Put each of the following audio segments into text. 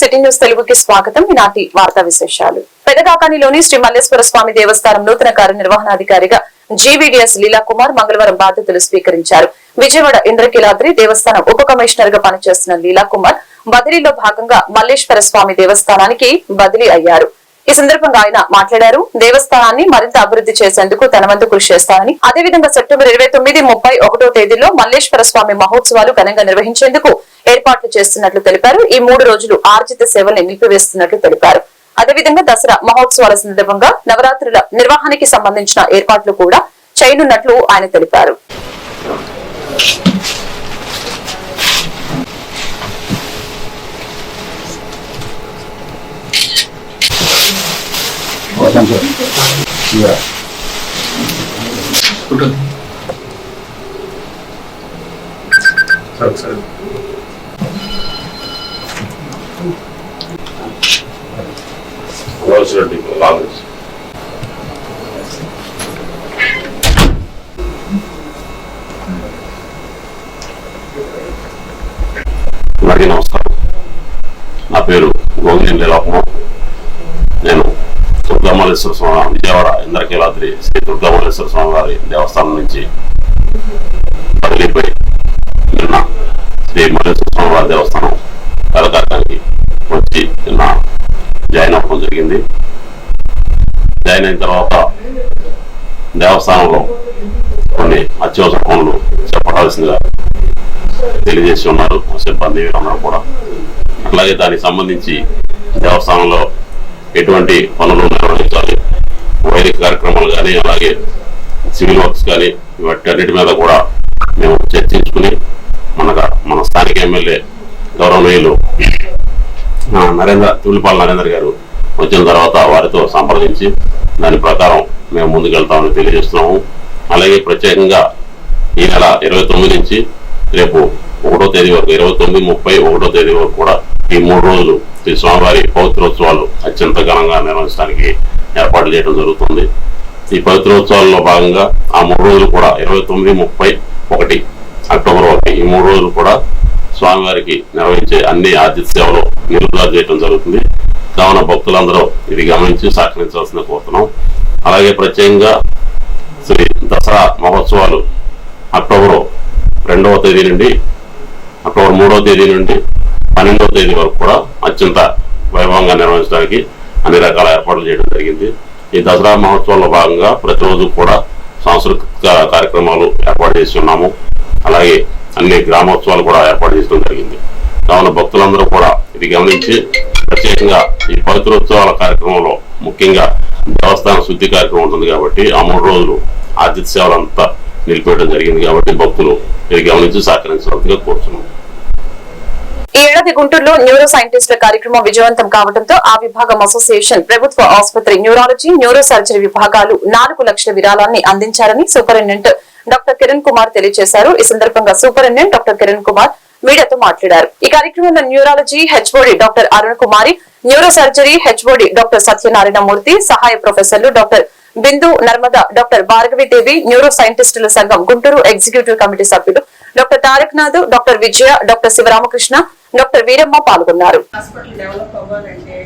City news తెలుగుకి స్వాగతం. ఈనాటి వార్తా విశేషాలు. పెదగాకానిలోని శ్రీ మల్లేశ్వర స్వామి దేవస్థానం నూతన కార్యనిర్వహణాధికారిగా జీవీడీఎస్ లీలా కుమార్ మంగళవారం బాధ్యతలు స్వీకరించారు. విజయవాడ ఇంద్రకీలాద్రి దేవస్థానం ఉప కమిషనర్గా పనిచేస్తున్న లీలా కుమార్ బదిలీలో భాగంగా మల్లేశ్వర స్వామి దేవస్థానానికి బదిలీ అయ్యారు. ఈ సందర్భంగా ఆయన మాట్లాడారు. దేవస్థానాన్ని మరింత అభివృద్ధి చేసేందుకు తన వంతు కృషి చేస్తానని అదేవిధంగా సెప్టెంబర్ ఇరవై తొమ్మిది ముప్పై ఒకటో తేదీలో మల్లేశ్వర స్వామి మహోత్సవాలు ఘనంగా నిర్వహించేందుకు ఏర్పాట్లు చేస్తున్నట్లు తెలిపారు. ఈ మూడు రోజులు ఆర్జిత సేవల్ని నిలిపివేస్తున్నట్లు తెలిపారు. అదేవిధంగా దసరా మహోత్సవాల సందర్భంగా నవరాత్రుల నిర్వహణకి సంబంధించిన ఏర్పాట్లు కూడా చేయనున్నట్లు ఆయన తెలిపారు. అందరికీ నమస్కారం నా పేరు గోవింద లోపం నేను దుర్గామల్లేశ్వర స్వామి విజయవాడ ఇంద్రకీలాద్రి శ్రీ దుర్గామల్లేశ్వర స్వామి వారి దేవస్థానం నుంచి బదిలీపై నిన్న శ్రీ మల్లేశ్వర స్వామి వారి దేవస్థానం కలకాటానికి వచ్చి నిన్న జాయిన్ అవ్వడం జరిగింది. జాయిన్ అయిన తర్వాత దేవస్థానంలో కొన్ని అత్యవసర పనులు చెప్పవలసిందిగా తెలియజేసి ఉన్నారు. సిబ్బంది వీరందరూ కూడా. అట్లాగే దానికి సంబంధించి దేవస్థానంలో ఎటువంటి పనులు నిర్వహించాలి? వైదిక కార్యక్రమాలు కానీ అలాగే సివిల్ వర్క్స్ కానీ వాటన్నిటి మీద కూడా మేము చర్చించుకుని మనగా మన స్థానిక ఎమ్మెల్యే గౌరవనీయులు నరేంద్ర తిరుపతి నరేంద్ర గారు వచ్చిన తర్వాత వారితో సంప్రదించి దాని ప్రకారం మేము ముందుకెళ్తామని తెలియజేస్తున్నాము. అలాగే ప్రత్యేకంగా ఈ నెల ఇరవై తొమ్మిది నుంచి రేపు ఒకటో తేదీ వరకు ఇరవై తొమ్మిది ముప్పై ఒకటో తేదీ వరకు కూడా ఈ మూడు రోజులు శ్రీ స్వామివారి పవిత్రోత్సవాలు అత్యంత ఘనంగా నిర్వహించడానికి ఏర్పాటు చేయడం జరుగుతుంది. ఈ పవిత్రోత్సవాల్లో భాగంగా ఆ మూడు రోజులు కూడా ఇరవై తొమ్మిది ముప్పై ఒకటి అక్టోబర్ ఒకటి ఈ మూడు రోజులు కూడా స్వామివారికి నిర్వహించే అన్ని ఆతిథ్య సేవలు నిలుదారు చేయడం జరుగుతుంది. కావున భక్తులందరూ ఇది గమనించి సహకరించాల్సిన కోరుతున్నాం. అలాగే ప్రత్యేకంగా శ్రీ దసరా మహోత్సవాలు అక్టోబర్ రెండవ తేదీ నుండి అక్టోబర్ మూడవ తేదీ నుండి పన్నెండవ తేదీ వరకు కూడా అత్యంత వైభవంగా నిర్వహించడానికి అన్ని రకాల ఏర్పాట్లు చేయడం జరిగింది. ఈ దసరా మహోత్సవంలో భాగంగా ప్రతిరోజు కూడా సాంస్కృతిక కార్యక్రమాలు ఏర్పాటు చేసి ఉన్నాము. అలాగే అన్ని గ్రామోత్సవాలు కూడా ఏర్పాటు చేయడం జరిగింది. కావున భక్తులందరూ కూడా ఇది గమనించి ప్రత్యేకంగా ఈ పవిత్రోత్సవాల కార్యక్రమంలో ముఖ్యంగా దేవస్థాన శుద్ధి కార్యక్రమం ఉంటుంది కాబట్టి ఆ మూడు రోజులు ఆతిథ్య సేవలంతా నిలిపేయడం జరిగింది కాబట్టి భక్తులు ఇది గమనించి సహకరించాల్సిందిగా కోరుతున్నాం ఈ ఏడాది గుంటూరులో న్యూరో సైంటిస్టుల కార్యక్రమం విజయవంతం కావడంతో ఆ విభాగం అసోసియేషన్ ప్రభుత్వ ఆసుపత్రి న్యూరాలజీ న్యూరో సర్జరీ విభాగాలు నాలుగు లక్షల విరాళాన్ని అందించారని సూపరింటెండెంట్ డాక్టర్ కిరణ్ కుమార్ తెలియజేశారు. ఈ సందర్భంగా సూపరింటెండెంట్ డాక్టర్ కిరణ్ కుమార్ మీడియాతో మాట్లాడారు. ఈ కార్యక్రమంలో neurology HOD doctor Arun Kumari neuro surgery HOD doctor Satyanarayana Murthy సహాయ ప్రొఫెసర్లు doctor Bindu Narmada doctor Bhargavi Devi neuro సైంటిస్టుల సంఘం గుంటూరు ఎగ్జిక్యూటివ్ కమిటీ సభ్యులు doctor Tarak Nath doctor Vijaya doctor Sivaramakrishna doctor Veeramma పాల్గొన్నారు. Hospital develop అవ్వాలంటే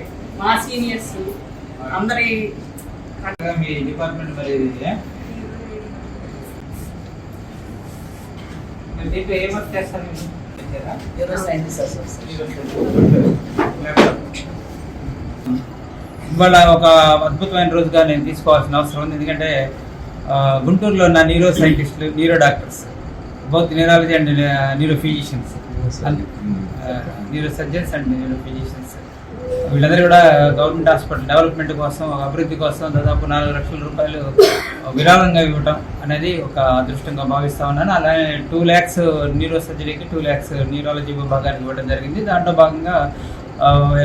మా seniors అందరి మీ department మరి ఇది? మీరు దీంట్లో ఏం వర్క్ చేస్తారు మీరు? ఇవాళ ఒక అద్భుతమైన రోజుగా నేను తీసుకోవాల్సిన అవసరం ఉంది. ఎందుకంటే గుంటూరులో ఉన్న న్యూరో సైంటిస్టులు neuro doctors both neurology and neuro physicians మీరు సర్జన్స్ అండి మీరు ఫిజిషియన్స్ వీళ్ళందరూ కూడా గవర్నమెంట్ హాస్పిటల్ డెవలప్మెంట్ కోసం అభివృద్ధి కోసం దాదాపు నాలుగు లక్షల రూపాయలు విరాళంగా ఇవ్వటం అనేది ఒక అదృష్టంగా భావిస్తా ఉన్నాను. అలానే టూ ల్యాక్స్ న్యూరో సర్జరీకి టూ ల్యాక్స్ న్యూరాలజీ విభాగానికి ఇవ్వడం జరిగింది. దాంట్లో భాగంగా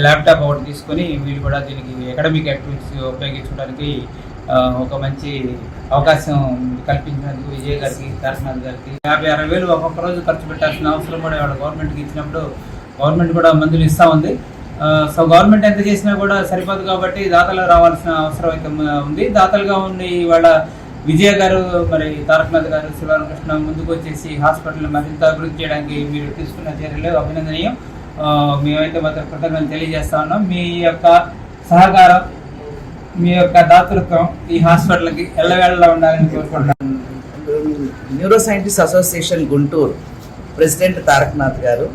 ల్యాప్టాప్ ఒకటి తీసుకొని వీళ్ళు కూడా దీనికి అకాడమిక్ యాక్టివిటీస్ ఉపయోగించుకోవడానికి ఒక మంచి అవకాశం కల్పించినందుకు విజయ్ గారికి తారకనాథ్ గారికి. యాభై అరవై వేలు ఒక్కొక్క రోజు ఖర్చు పెట్టాల్సిన అవసరం కూడా వాళ్ళ గవర్నమెంట్కి ఇచ్చినప్పుడు గవర్నమెంట్ కూడా మందులు ఇస్తూ ఉంది. సో గవర్నమెంట్ ఎంత చేసినా కూడా సరిపోదు కాబట్టి దాతలు రావాల్సిన అవసరం అయితే ఉంది. దాతలుగా ఉండి ఇవాళ విజయ గారు మరి తారకనాథ్ గారు శివరామకృష్ణ ముందుకు వచ్చేసి హాస్పిటల్ మరింత అభివృద్ధి చేయడానికి మీరు తీసుకున్న చర్యలు అభినందనీయం. మేమైతే మాత్రం కృతజ్ఞతలు తెలియజేస్తా ఉన్నాం. మీ యొక్క సహకారం మీ యొక్క దాతృత్వం ఈ హాస్పిటల్కి ఎల్లవేళలా ఉండాలని కోరుకుంటున్నాను. Neuro scientist association Guntur president Tarakanath గారు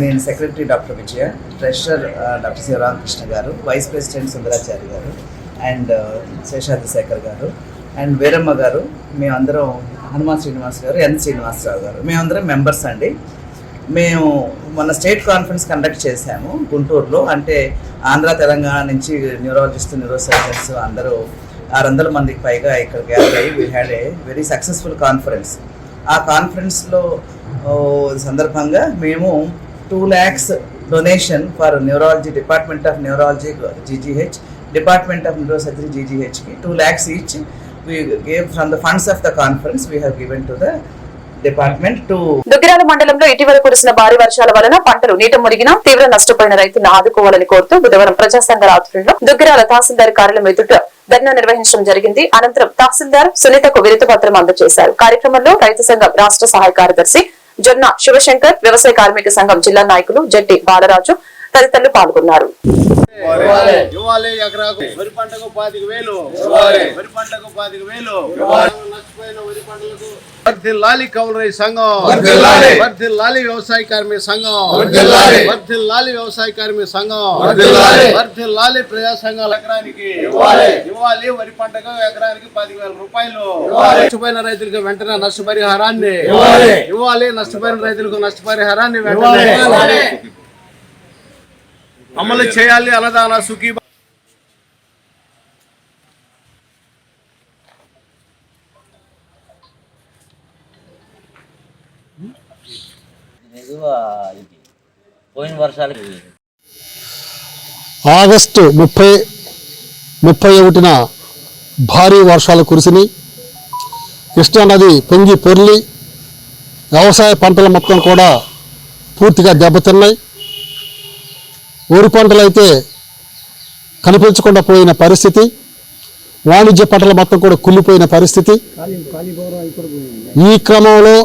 నేను secretary doctor Vijaya treasurer doctor Sivaramakrishna గారు వైస్ ప్రెసిడెంట్ సుందరాచారి గారు అండ్ శేషాద్రి శేఖర్ గారు అండ్ వీరమ్మ గారు మేమందరం హనుమాన్ శ్రీనివాస్ గారు ఎన్ శ్రీనివాసరావు గారు మేమందరం మెంబర్స్ అండి. మేము మొన్న స్టేట్ కాన్ఫరెన్స్ కండక్ట్ చేశాము గుంటూరులో. అంటే ఆంధ్ర తెలంగాణ నుంచి న్యూరాలజిస్ట్ న్యూరో సర్జన్స్ అందరూ ఆరు వందల మందికి పైగా ఇక్కడ గ్యాదర్ అయ్యి we had a very successful conference ah కాన్ఫరెన్స్లో సందర్భంగా మేము two lakhs donation for neurology department of neurology GGH department of neuro surgery జీజీహెచ్కి two lakhs each we gave from the funds of the conference we have given to the department to Duggirala మండలంలో ఇటీవల కురిసిన భారీ వర్షాల వలన పంటలు నీట మురిగిన తీవ్ర నష్టపోయిన రైతులను ఆదుకోవాలని కోరుతూ బుధవారం ప్రజా సంఘాల ఆధ్వర్యంలో దుగ్గిరాల తహసీల్దార్ కార్యాలయం ఎదుట ధర్నా నిర్వహించడం జరిగింది. అనంతరం తహసీల్దార్ సునీతకు విరుత పత్రం అందజేశారు. కార్యక్రమంలో రైతు సంఘం రాష్ట్ర సహాయ కార్యదర్శి జొన్న శివశంకర్ వ్యవసాయ కార్మిక సంఘం జిల్లా నాయకులు జట్టి బాలరాజు తదితరులు పాల్గొన్నారు. ఇవ్వాలి. ఎకరాకు. వరి పంటకు పాతిక వేలు. వరి పంటకు పాతిక వేలు. నష్టపోయిన వరి పంటలకు వర్ధిల్లాలి కౌలు సంఘం వర్ధిల్లాలి వ్యవసాయ కార్మిక సంఘం. వర్ధిల్లాలి వ్యవసాయ కార్మిక సంఘం. వర్ధిల్లాలి ప్రజా సంఘాల ఎకరానికి. ఇవ్వాలి. వరి పంటకు ఎకరానికి పది వేల రూపాయలు. నష్టపోయిన రైతులకు వెంటనే నష్టపరిహారాన్ని. ఇవ్వాలి. నష్టపోయిన రైతులకు నష్టపరిహారాన్ని వెంటనే అమలు చేయాలి అన్నదాన సుఖీ పోయిన వర్షాలకి ఆగస్టు ముప్పై ముప్పై ఒకటిన భారీ వర్షాలు కురిసినాయి. కృష్ణానది పొంగి పొర్లి వ్యవసాయ పంటలు మొత్తం కూడా పూర్తిగా దెబ్బతిన్నాయి. ఊరు పంటలైతే అయితే కనిపించకుండా పోయిన పరిస్థితి వాణిజ్య పంటలు మొత్తం కూడా కుళ్ళిపోయిన పరిస్థితి. ఈ క్రమంలో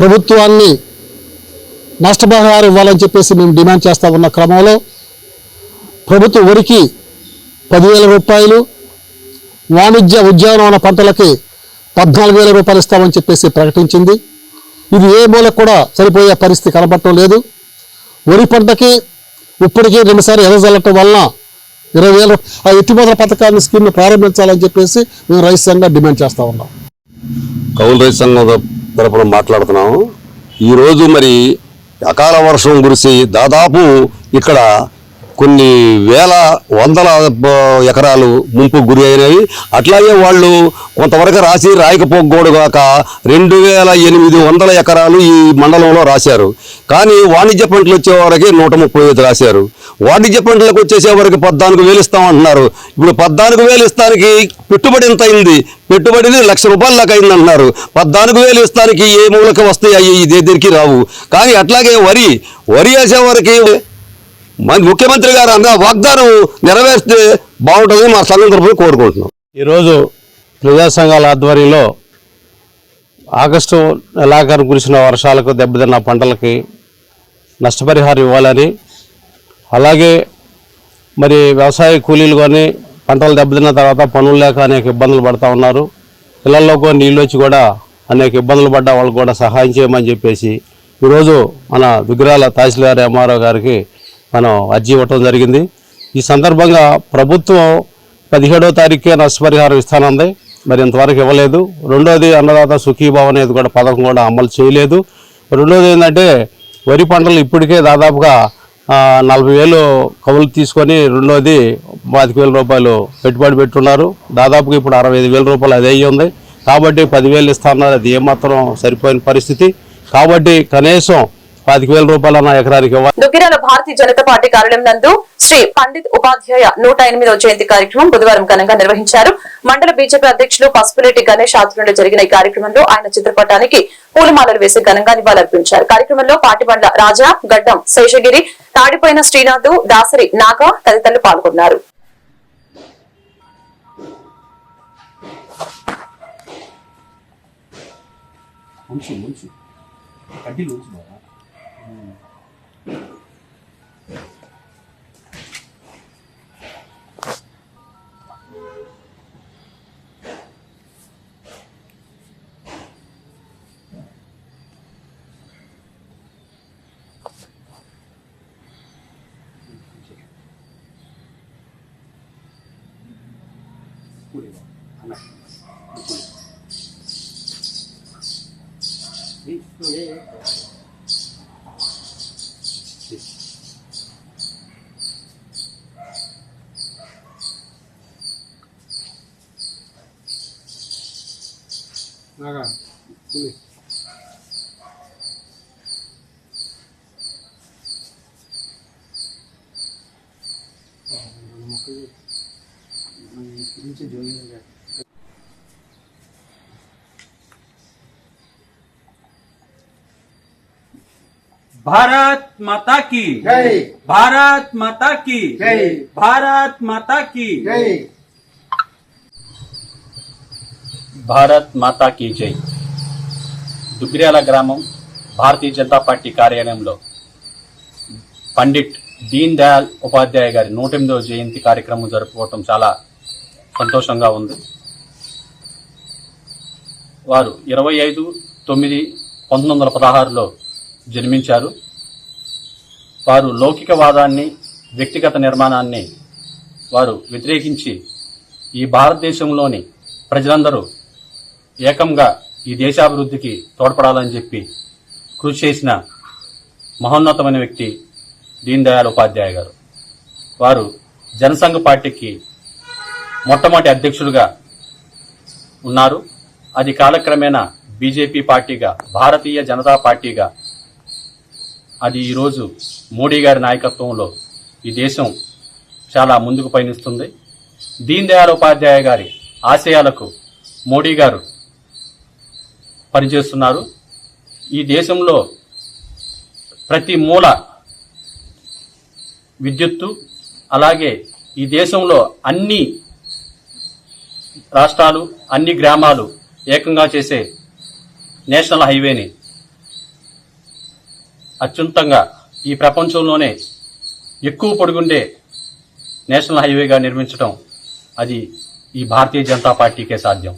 ప్రభుత్వాన్ని నష్టపరిహారం ఇవ్వాలని చెప్పేసి మేము డిమాండ్ చేస్తా ఉన్న క్రమంలో ప్రభుత్వ వరికి పదివేల రూపాయలు వాణిజ్య ఉద్యానవన పంటలకి పద్నాలుగు వేల రూపాయలు ఇస్తామని చెప్పేసి ప్రకటించింది. ఇది ఏ మూలకు కూడా సరిపోయే పరిస్థితి కనబడటం లేదు. వరి పంటకి ఇప్పటికీ రెండుసార్లు ఎదజల్లటం వలన ఇరవై వేల ఆ ఎత్తిపోతల పథకాన్ని స్కీమ్ని ప్రారంభించాలని చెప్పేసి మేము రైతు సంఘం డిమాండ్ చేస్తూ ఉన్నాం. కౌలు రైతు సంఘం తరపున మాట్లాడుతున్నాము. ఈరోజు మరి అకాల వర్షం కురిసి దాదాపు ఇక్కడ కొన్ని వేల వందల ఎకరాలు ముంపు గురి అయినవి. అట్లాగే వాళ్ళు కొంతవరకు రాసి రాయకపోకూడగాక రెండు వేల ఎనిమిది వందల ఎకరాలు ఈ మండలంలో రాశారు. కానీ వాణిజ్య పంటలు వచ్చేవారికి నూట ముప్పై ఐదు రాశారు. వాణిజ్య పంటలకు వచ్చేసేవారికి పద్నాలుగు వేలు ఇస్తామంటున్నారు ఇప్పుడు పద్నాలుగు వేలు ఇస్తానికి పెట్టుబడి ఎంత అయింది? పెట్టుబడిని లక్ష రూపాయల దాకా అయింది అంటున్నారు. పద్నాలుగు వేలు ఇస్తానికి ఏ మూలకి వస్తాయి? అవి దగ్గరికి రావు. కానీ అట్లాగే వరి వరి వేసేవారికి ముఖ్యమంత్రి గారు అన్న వాగ్దానం నెరవేర్స్తే బాగుంటుందని మా సంఘం తరఫున కోరుకుంటున్నాం. ఈరోజు ప్రజా సంఘాల ఆధ్వర్యంలో ఆగస్టు నెలాఖరు కురిసిన వర్షాలకు దెబ్బతిన్న పంటలకి నష్టపరిహారం ఇవ్వాలని అలాగే మరి వ్యవసాయ కూలీలు కానీ పంటలు దెబ్బతిన్న తర్వాత పనులు లేక అనేక ఇబ్బందులు పడతా ఉన్నారు. ఇళ్ళలో కూడా నీళ్ళు వచ్చి కూడా అనేక ఇబ్బందులు పడ్డ వాళ్ళకు కూడా సహాయం చేయమని చెప్పేసి ఈరోజు మన విగ్రహాల తహసీల్దార్ ఎంఆర్ఓ గారికి మనం అర్జీ ఇవ్వటం జరిగింది. ఈ సందర్భంగా ప్రభుత్వం పదిహేడో తారీఖుకే నష్టపరిహారం ఇస్తానంది. మరి ఇంతవరకు ఇవ్వలేదు. రెండోది అన్నదాత సుఖీభావ అనేది కూడా పథకం కూడా అమలు చేయలేదు. రెండోది ఏంటంటే వరి పంటలు ఇప్పటికే దాదాపుగా నలభై వేలు కవులు తీసుకొని రెండోది పాతిక వేల రూపాయలు పెట్టుబడి పెట్టున్నారు. దాదాపుగా ఇప్పుడు అరవై ఐదు వేల రూపాయలు అది అయ్యి ఉంది. కాబట్టి పదివేలు ఇస్తున్నారు అది ఏమాత్రం సరిపోయిన పరిస్థితి. కాబట్టి కనీసం పాతిక వేల రూపాయలన్న ఎకరానికి దుగ్గిరాల భారతీయ జనతా పార్టీ కార్యాలయం నందు శ్రీ పండిత్ ఉపాధ్యాయ నూట ఎనిమిదవ జయంతి కార్యక్రమం బుధవారం ఘనంగా నిర్వహించారు. మండల బీజేపీ అధ్యక్షులు పసుపులేటి గణేష్ ఆధ్వర్యంలో జరిగిన ఈ కార్యక్రమంలో ఆయన చిత్రపటానికి పూలమాలలు వేసి ఘనంగా నివాళులర్పించారు. కార్యక్రమంలో పాటిబండ్ల రాజా గడ్డం శేషగిరి తాడిపోయిన శ్రీనాథ్ దాసరి నాగా తదితరులు పాల్గొన్నారు. ముంచి ముంచి. కడ్డీలు బాగా これは話します。でこれでだか、あ、もう。भारत माता की జై भारत माता की జై भारत माता की జై భారత్ మాతా కీ జై దుగ్గిర్యాల గ్రామం భారతీయ జనతా పార్టీ కార్యాలయంలో పండిట్ దీన్ దయాళ్ ఉపాధ్యాయ గారి నూట ఎనిమిదవ జయంతి కార్యక్రమం జరుపుకోవటం చాలా సంతోషంగా ఉంది. వారు ఇరవై ఐదు తొమ్మిది పంతొమ్మిది వందల పదహారులో జన్మించారు. వారు లౌకికవాదాన్ని వ్యక్తిగత నిర్మాణాన్ని వారు వ్యతిరేకించి ఈ భారతదేశంలోని ప్రజలందరూ ఏకంగా ఈ దేశాభివృద్ధికి తోడ్పడాలని చెప్పి కృషి చేసిన మహోన్నతమైన వ్యక్తి దీన్ దయాళ్ ఉపాధ్యాయ గారు. వారు జనసంఘ పార్టీకి మొట్టమొదటి అధ్యక్షులుగా ఉన్నారు. అది కాలక్రమేణా బీజేపీ పార్టీగా భారతీయ జనతా పార్టీగా. అది ఈరోజు మోడీ గారి నాయకత్వంలో ఈ దేశం చాలా ముందుకు పయనిస్తుంది. దీన్ దయాళ్ ఉపాధ్యాయ గారి ఆశయాలకు మోడీ గారు పనిచేస్తున్నారు. ఈ దేశంలో ప్రతి మూల విద్యుత్తు అలాగే ఈ దేశంలో అన్ని రాష్ట్రాలు అన్ని గ్రామాలు ఏకంగా చేసే నేషనల్ హైవేని అత్యుంతంగా ఈ ప్రపంచంలోనే ఎక్కువ పొడుగుండే నేషనల్ హైవేగా నిర్మించడం అది ఈ భారతీయ జనతా పార్టీకే సాధ్యం.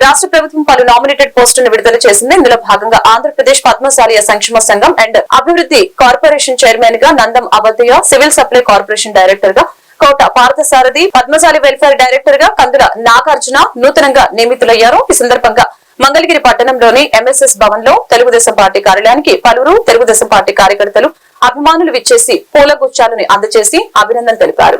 రాష్ట్ర ప్రభుత్వం పలు నామినేటెడ్ పోస్టులను విడుదల చేసింది. ఇందులో భాగంగా ఆంధ్రప్రదేశ్ పద్మశాలియ సంక్షేమ సంఘం అండ్ అభివృద్ధి కార్పొరేషన్ చైర్మన్గా Nandam Avadhaiah civil supply corporation డైరెక్టర్గా కోట పార్థసారథి పద్మశాలి వెల్ఫేర్ డైరెక్టర్గా కందుల నాగార్జున నూతనంగా నియమితులయ్యారు. ఈ సందర్భంగా మంగళగిరి పట్టణంలోని ఎంఎస్ఎస్ భవన్లో తెలుగుదేశం పార్టీ కార్యాలయానికి పలువురు తెలుగుదేశం పార్టీ కార్యకర్తలు అభిమానులు విచ్చేసి పూలగుచ్చాలను అందజేసి అభినందన తెలిపారు.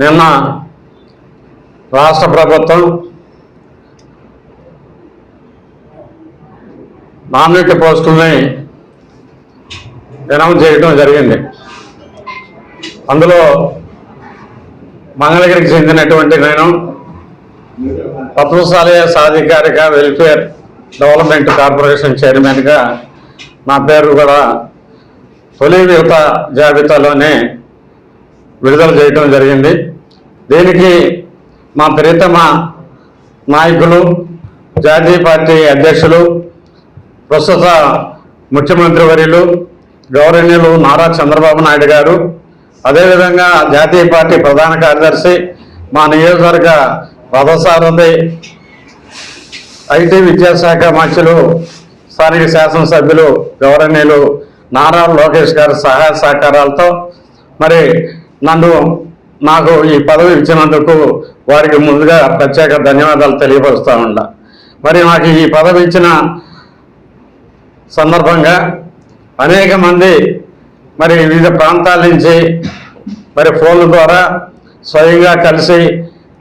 నిన్న రాష్ట్ర ప్రభుత్వం నామినేట్ పోస్టుల్ని అనౌన్స్ చేయడం జరిగింది. అందులో మంగళగిరికి చెందినటువంటి నేను పద్మశాలయ సాధికారిక వెల్ఫేర్ డెవలప్మెంట్ కార్పొరేషన్ చైర్మన్గా నా పేరు కూడా తొలి యువత జాబితాలోనే విడుదల చేయటం జరిగింది. దీనికి మా ప్రియతమ నాయకులు జాతీయ పార్టీ అధ్యక్షులు ప్రస్తుత ముఖ్యమంత్రి వర్యులు గౌరవనీయులు నారా చంద్రబాబు నాయుడు గారు అదేవిధంగా జాతీయ పార్టీ ప్రధాన కార్యదర్శి మా నియోజకవర్గ రథసారథి ఐటీ విద్యాశాఖ మంత్రులు స్థానిక శాసనసభ్యులు గౌరవనీయులు నారా లోకేష్ గారి సహాయ సహకారాలతో మరి నన్ను నాకు ఈ పదవి ఇచ్చినందుకు వారికి ముందుగా ప్రత్యేక ధన్యవాదాలు తెలియపరుస్తా ఉండా మరి నాకు ఈ పదవి ఇచ్చిన సందర్భంగా అనేక మంది మరి వివిధ ప్రాంతాల నుంచి మరి ఫోన్ల ద్వారా స్వయంగా కలిసి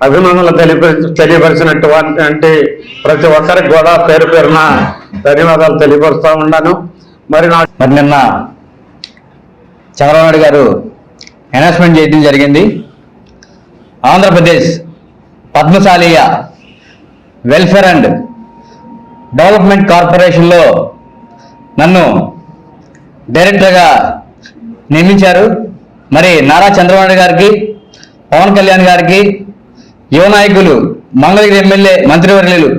అభినందనలు తెలియపరి తెలియపరిచినటువంటి ప్రతి ఒక్కరికి కూడా పేరు పేరున ధన్యవాదాలు తెలియపరుస్తూ ఉన్నాను. మరి నాకు మరి నిన్న చంద్రబాబు గారు అనౌన్స్మెంట్ చేయడం జరిగింది. Andhra Pradesh Padmasaliya welfare and development కార్పొరేషన్లో నన్ను డైరెక్టర్గా నియమించారు. మరి నారా చంద్రబాబు గారికి పవన్ కళ్యాణ్ గారికి యువ నాయకులు మంగళగిరి ఎమ్మెల్యే మంత్రివర్యులు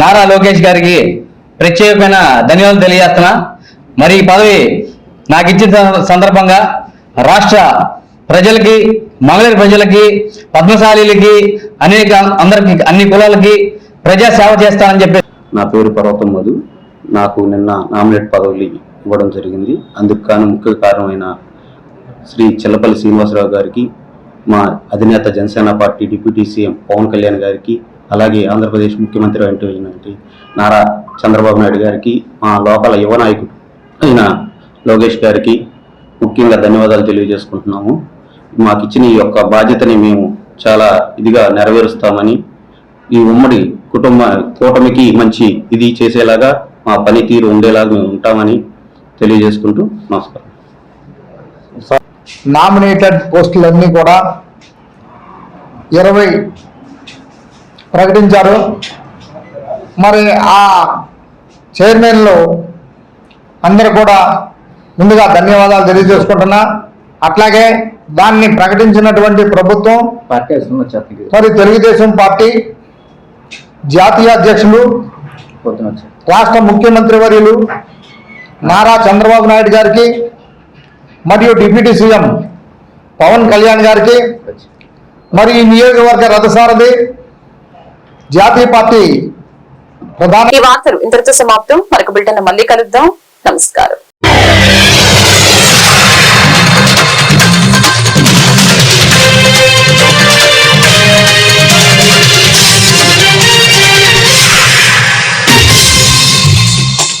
నారా లోకేష్ గారికి ప్రత్యేకమైన ధన్యవాదాలు తెలియజేస్తున్నా. మరి ఈ పదవి నాకు ఇచ్చిన సందర్భంగా రాష్ట్ర ప్రజలకి మంగళగిరి ప్రజలకి పద్మశాలీలకి అనేక అందరికి అన్ని కులాలకి ప్రజా సేవ చేస్తానని చెప్పి నా పేరు పర్వతం మధు. నాకు నిన్న నామినేట్ పదవులు ఇవ్వడం జరిగింది. అందుకు కాను ముఖ్య కారణమైన శ్రీ చిల్లపల్లి శ్రీనివాసరావు గారికి మా అధినేత Janasena party deputy CM Pawan Kalyan గారికి అలాగే ఆంధ్రప్రదేశ్ ముఖ్యమంత్రి అయినటువంటి నారా చంద్రబాబు నాయుడు గారికి మా లోకల్ యువ నాయకుడు అయిన లోకేష్ గారికి ముఖ్యంగా ధన్యవాదాలు తెలియజేసుకుంటున్నాము. మాకు ఇచ్చిన ఈ యొక్క బాధ్యతని మేము చాలా ఇదిగా నెరవేరుస్తామని ఈ ఉమ్మడి కుటుంబ కూటమికి మంచి ఇది చేసేలాగా మా పనితీరు ఉండేలాగా మేము ఉంటామని తెలియజేసుకుంటూ నమస్కారం. నామినేటెడ్ పోస్టులన్నీ కూడా ఇరవై ప్రకటించారు. మరి ఆ చైర్మన్లు అందరూ కూడా ముందుగా ధన్యవాదాలు తెలియజేసుకుంటున్నా. అట్లాగే దాన్ని ప్రకటించినటువంటి ప్రభుత్వం మరి తెలుగుదేశం పార్టీ జాతీయ అధ్యక్షులు రాష్ట్ర ముఖ్యమంత్రి వర్యులు నారా చంద్రబాబు నాయుడు గారికి మరియు డిప్యూటీ సీఎం పవన్ కళ్యాణ్ గారికి మరియు ఈ నియోజకవర్గ రథసారథి జాతీయ పార్టీ ప్రధాన ఈ వార్తలు ఇంతటితో సమాప్తం. మరొక బిల్టన్ మళ్ళీ కలుద్దాం. నమస్కారం.